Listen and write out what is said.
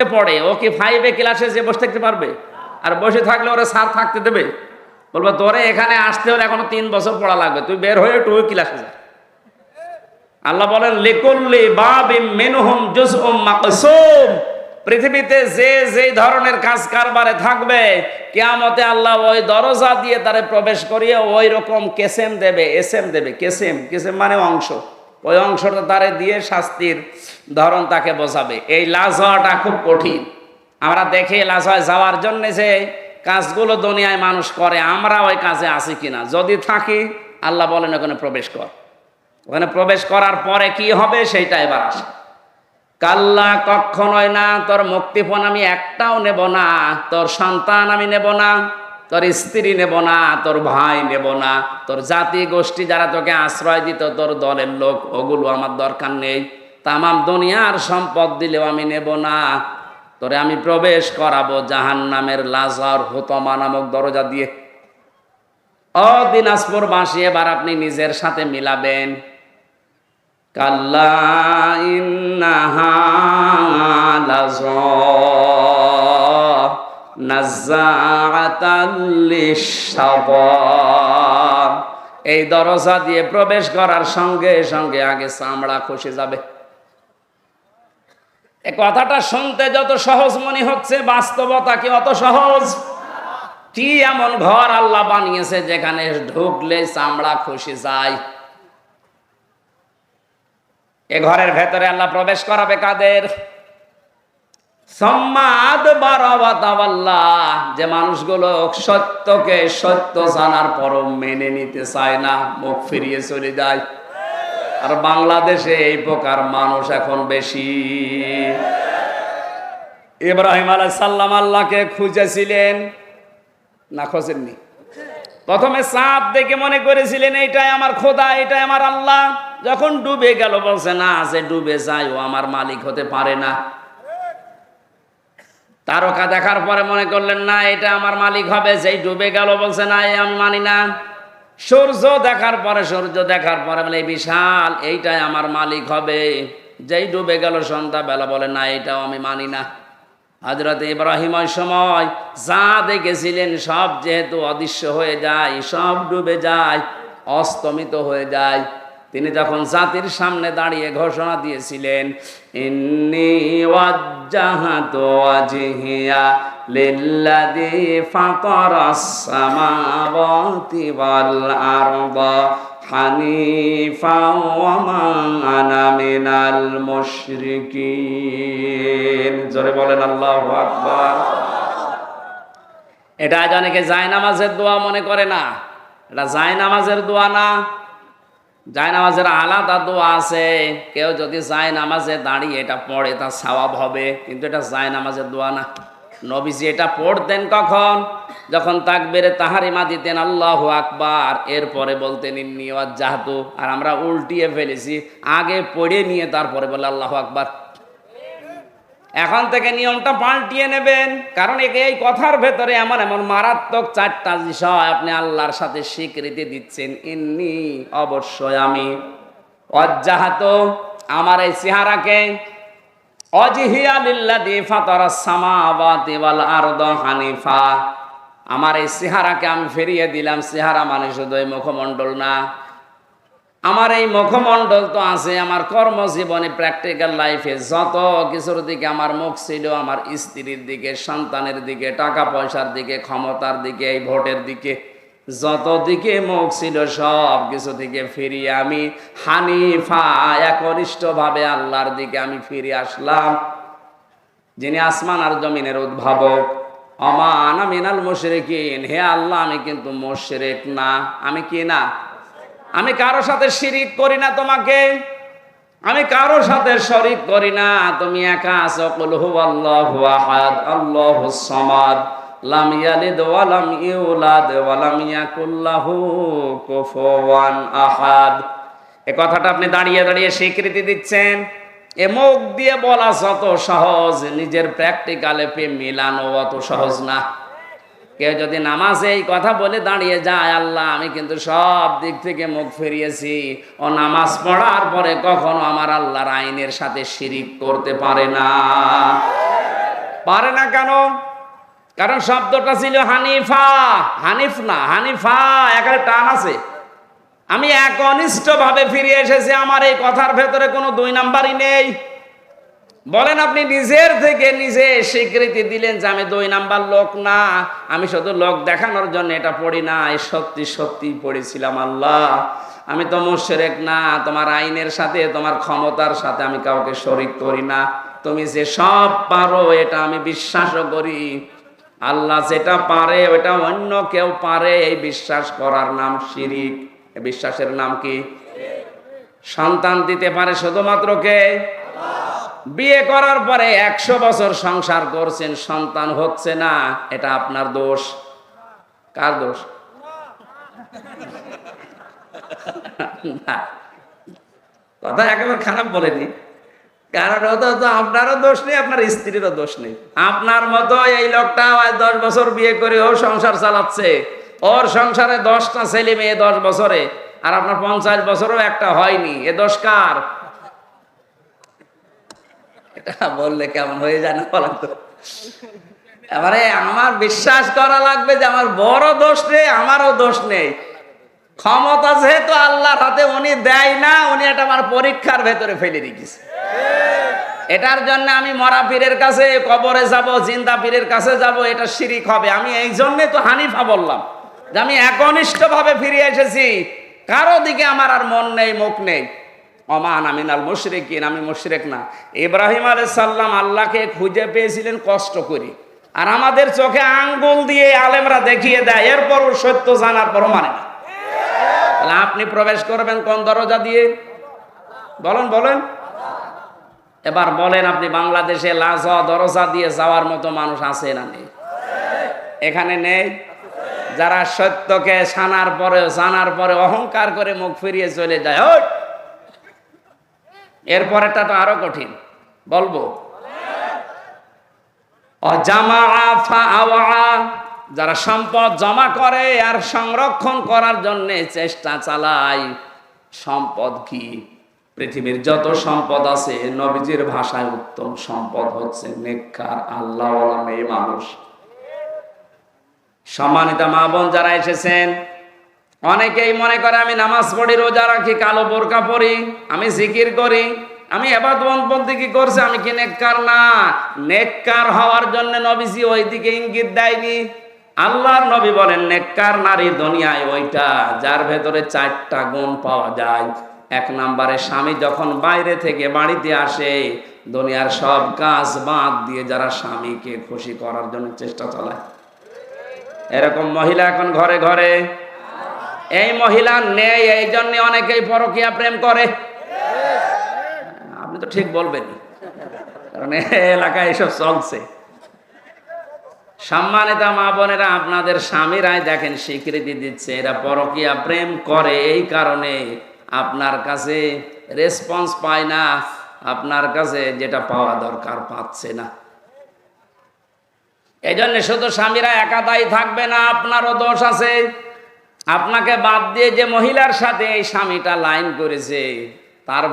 পড়ে, ও কি ফাইভে ক্লাসে যে বসে থাকতে পারবে? আর বসে থাকলে ওরা স্যার থাকতে দেবে। বলব, তোরে এখানে আসতে হলে এখনও তিন বছর পড়া লাগবে, তুই বের হয়ে টু ক্লাসে যা। আল্লাহ বলেন, লিকুল্লি বাবিম মিনহুম জুজউম মাকসুম। পৃথিবীতে যে যে ধরনের কাজ কারবারে থাকবে, কিয়ামতে আল্লাহ ওই দরজা দিয়ে তারে প্রবেশ করিয়ে ওই রকম কেসেম দেবে এসএম দেবে, কেসেম কেসেম মানে অংশ। ওই অংশটা তারে দিয়ে শাস্তির ধরন তাকে বোঝাবে। এই লাজ হওয়াটা খুব কঠিন। আমরা দেখে লাজ হয় যাওয়ার জন্য যে কাজগুলো দুনিয়ায় মানুষ করে, আমরা ওই কাজে আছি কিনা? যদি থাকি, আল্লাহ বলেন, ওখানে প্রবেশ কর। ওখানে প্রবেশ করার পরে কি হবে সেইটা এবার আসে। কাল্লা কখনোই না, তোর মুক্তিপণ আমি একটাও নেব না, তোর সন্তান আমি নেব না তোর স্ত্রী নেব না, তোর ভাই নেব না, তোর জাতি গোষ্ঠী যারা তোকে আশ্রয় দিত, তোর দলের লোক, ওগুলো আমার দরকার নেই। তামাম দুনিয়ার সম্পদ দিলেও আমি নেব না। তোরে আমি প্রবেশ করাবো জাহান নামের লাজার হোতমা নামক দরজা দিয়ে। ও দিনাজপুর এবার আপনি নিজের সাথে মিলাবেন। কাল্লা ইন্নাহা লিশাবা এই দরজা দিয়ে প্রবেশ করার সঙ্গে সঙ্গে আগে চামড়া খসে যাবে। এ কথাটা শুনতে যত সহজ মনে হচ্ছে, বাস্তবতা কি অত সহজ? কি এমন ঘর আল্লাহ বানিয়েছে যেখানে ঢুকলে চামড়া খসে যায়? এ ঘরের ভেতরে আল্লাহ প্রবেশ করাবে কাদের? যে মানুষগুলো সত্যকে সত্য জানার পর মেনে নিতে চায় না, মুখ ফিরিয়ে চলে যায়। আর বাংলাদেশে এই প্রকার মানুষ এখন বেশি। ইব্রাহিম আলাহ সাল্লাম আল্লাহকে খুঁজেছিলেন, না খোঁজেননি? প্রথমে চাঁদ দেখে মনে করেছিলেন এটাই আমার খোদা এটাই আমার আল্লাহ। যখন ডুবে গেল, বলছে, না সে ডুবে যায়, ও আমার মালিক হতে পারে না। তারকা দেখার পরে মনে করলেন, না, এটা আমার মালিক হবে, যেই ডুবে গেল বলছে, না, এ আমি মানি না। সূর্য দেখার পরে, সূর্য দেখার পরে বলে বিশাল, এইটাই আমার মালিক হবে। যেই ডুবে গেল সন্ধ্যা বেলা বলে না, এটাও আমি মানি না। হজরত ইব্রাহিম ওই সময় যা দেখেছিলেন, সব যেহেতু অদৃশ্য হয়ে যায়, সব ডুবে যায়, অস্তমিত হয়ে যায়। তিনি যখন জাতির সামনে দাঁড়িয়ে ঘোষণা দিয়েছিলেন, ইন্নি ওয়াজ্জাহাতু ওয়াজহিয়া লিল্লাযী ফাতারাস মিনাল জোরে বলেন, আল্লাহু আকবার। এটা আজ অনেকে জায়নামাজের দোয়া মনে করে না? এটা জায়নামাজের দোয়া না? জায়নামাজের আলাদা দোয়া আছে। কেউ যদি যায় নামাজে দাঁড়িয়ে এটা পড়ে তার সওয়াব হবে। কিন্তু এটা যায় নামাজের দোয়া না। নবীজি এটা পড়তেন কখন? যখন তাক বেরে তাহার ইমা দিতেন, আল্লাহ আকবার। এরপরে বলতেন, ইন্নি জাহাতু আর আমরা উল্টিয়ে ফেলেছি। আগে পড়ে নিয়ে তারপরে বলে, আল্লাহ আকবার। এখন থেকে নিয়মটা পাল্টিয়ে নেবেন। কারণ একে এই কথার ভেতরে এমন এমন মারাত্মক চারটা বিষয় আপনি আল্লাহর সাথে স্বীকৃতি দিচ্ছেন। ইন্নি অবশ্যই আমি অজ্জাহাত। আমার এই চেহারাকে আরদ হানিফা। আমার এই চেহারাকে আমি ফিরিয়ে দিলাম। চেহারা মানে শুধু এই মুখমণ্ডল না। আমার এই মুখমণ্ডল তো আছে, আমার কর্মজীবনে প্র্যাকটিক্যাল লাইফে যত কিছুর দিকে আমার মুখ ছিল, আমার স্ত্রীর দিকে, সন্তানের দিকে, টাকা পয়সার দিকে, ক্ষমতার দিকে, এই ভোটের দিকে, যত দিকে মুখ ছিল সব কিছু থেকে ফিরিয়ে আমি হানিফা, একনিষ্ঠভাবে আল্লাহর দিকে আমি ফিরে আসলাম। যিনি আসমান আর জমিনের উদ্ভাবক, অমান মিনাল মুশরিকিন। হে আল্লাহ, আমি কিন্তু মুশরিক না, আমি কি না? আমি কারও সাথে শিরিক করি না তোমাকে। আমি কারও সাথে শরিক করি না। তুমি একা আছো। কুল হুয়াল্লাহু আহাদ। আল্লাহুস সামাদ। লাম ইয়ালিদ ওয়া লাম ইউলাদ ওয়া লাম আহাদ। কথাটা আপনি দাঁড়িয়ে দাঁড়িয়ে স্বীকৃতি দিচ্ছেন। এ মুখ দিয়ে বলা যত সহজ। নিজের প্র্যাকটিক্যালে মিলানো অত সহজ না। কেউ যদি নামাজে এই কথা বলে দাঁড়িয়ে যায়, আল্লাহ, আমি কিন্তু সব দিক থেকে মুখ ফিরিয়েছি। ও নামাজ পড়ার পরে কখনো আমার আল্লাহর আইনের সাথে শিরিক করতে পারে না। পারে না কেন? কারণ শব্দটা ছিল হানিফা। হানিফ না, হানিফা এখানে টান আছে। আমি একনিষ্ঠ ভাবে ফিরে এসেছি, আমার এই কথার ভেতরে কোনো দুই নাম্বারই নেই। বলেন আপনি নিজের থেকে নিজে স্বীকৃতি দিলেন যে আমি দুই নাম্বার লোক না, আমি শুধু লোক দেখানোর জন্য এটা পড়ি না, এই সত্যি সত্যি পড়েছিলাম আল্লাহ। আমি তো মুশরেক না, তোমার আইনের সাথে, তোমার ক্ষমতার সাথে আমি কাউকে শরিক করি না। তুমি যে সব পারো, এটা আমি বিশ্বাসও করি। আল্লাহ যেটা পারে, ওটা অন্য কেউ পারে, এই বিশ্বাস করার নাম শিরিক। বিশ্বাসের নাম কি? সন্তান দিতে পারে শুধুমাত্র কে? বিয়ে করার পরে একশো বছর সংসার করছেন, সন্তান হচ্ছে না, এটা আপনার দোষ। কার দোষ? কথা একেবারে খারাপ বলেনি। কারণ হতো তো আপনারও দোষ নেই, আপনার স্ত্রীরও দোষ নেই। আপনার মতো এই লোকটা দশ বছর বিয়ে করে ও সংসার চালাচ্ছে। ওর সংসারে দশটা ছেলে মেয়ে দশ বছরে, আর আপনার পঞ্চাশ বছরও একটা হয়নি। এ দোষ কার? বললে কেমন হয়ে যায় না বলেন তো? এবারে আমার বিশ্বাস করা লাগবে যে আমার বড় দোষ নেই, আমারও দোষ নেই। ক্ষমতা যেহেতু আল্লাহর হাতে, উনি দেয় না, উনি এটা আমার পরীক্ষার ভেতরে ফেলে রেখেছে। এটার জন্য আমি মরা পীরের কাছে, কবরে যাব, জিন্দা পীরের কাছে যাব, এটা শিরিক হবে। আমি এই জন্যে তো হানিফা বললাম যে আমি একনিষ্ঠ ভাবে ফিরে এসেছি। কারও দিকে আমার আর মন নেই, মুখ নেই। অমান আমিনাল মুশরিকিন, আমি মুশরিক না। ইব্রাহিম আলাইহিস সাল্লাম আল্লাহকে খুঁজে পেয়েছিলেন কষ্ট করে। আর আমাদের চোখে আঙ্গুল দিয়ে আলেমরা দেখিয়ে দেয় এরপরও সত্য জানার পরও মানে না। তাহলে আপনি প্রবেশ করবেন কোন দরজা দিয়ে? বলেন বলেন। এবার বলেন আপনি, বাংলাদেশে লাজা দরজা দিয়ে যাওয়ার মতো মানুষ আছে না নেই? এখানে নেই? যারা সত্যকে সানার পরে জানার পরে অহংকার করে মুখ ফিরিয়ে চলে যায়। ওই এরপরেরটা তো আরও কঠিন। বলব? যারা সম্পদ জমা করে আর সংরক্ষণ করার জন্য চেষ্টা চালায়, সম্পদ কি? পৃথিবীর যত সম্পদ আছে, নবীজির ভাষায় উত্তম সম্পদ হচ্ছে নেককার আল্লাহ মানুষ। সম্মানিত মা বোন যারা এসেছেন অনেকেই মনে করে আমি নামাজ পড়ি, রোজা রাখি, কালো বোরকা পরি, আমি জিকির করি, আমি এবাদ বন্দি কি করছে, আমি কি নেককার? না, নেককার হওয়ার জন্য নবীজি ওই দিকে ইঙ্গিত দেয়নি। আল্লাহর নবী বলেন, নেককার নারী দুনিয়ায় ওইটা, যার ভেতরে চারটা গুণ পাওয়া যায়। এক নম্বরে, স্বামী যখন বাইরে থেকে বাড়িতে আসে, দুনিয়ার সব কাজ বাদ দিয়ে যারা স্বামীকে খুশি করার জন্য চেষ্টা চালায়। এরকম মহিলা এখন ঘরে ঘরে এই মহিলা নেই, এই জন্য অনেকেই পরকিয়া প্রেম করে। আপনি তো ঠিক বলবেন। কারণ এলাকায় এসব চলছে। সম্মানিত মা বোনেরা, আপনাদের স্বামীরাই দেখেন স্বীকৃতি দিচ্ছে, এরা পরকিয়া প্রেম করে। এই কারণে আপনার কাছে রেসপন্স পায় না, আপনার কাছে যেটা পাওয়া দরকার পাচ্ছে না। এই জন্য শুধু স্বামীরা একাদাই থাকবে না, আপনারও দোষ আছে। আপনাকে বাদ দিয়ে যে মহিলার সাথে এই স্বামীটা লাইন করেছে তার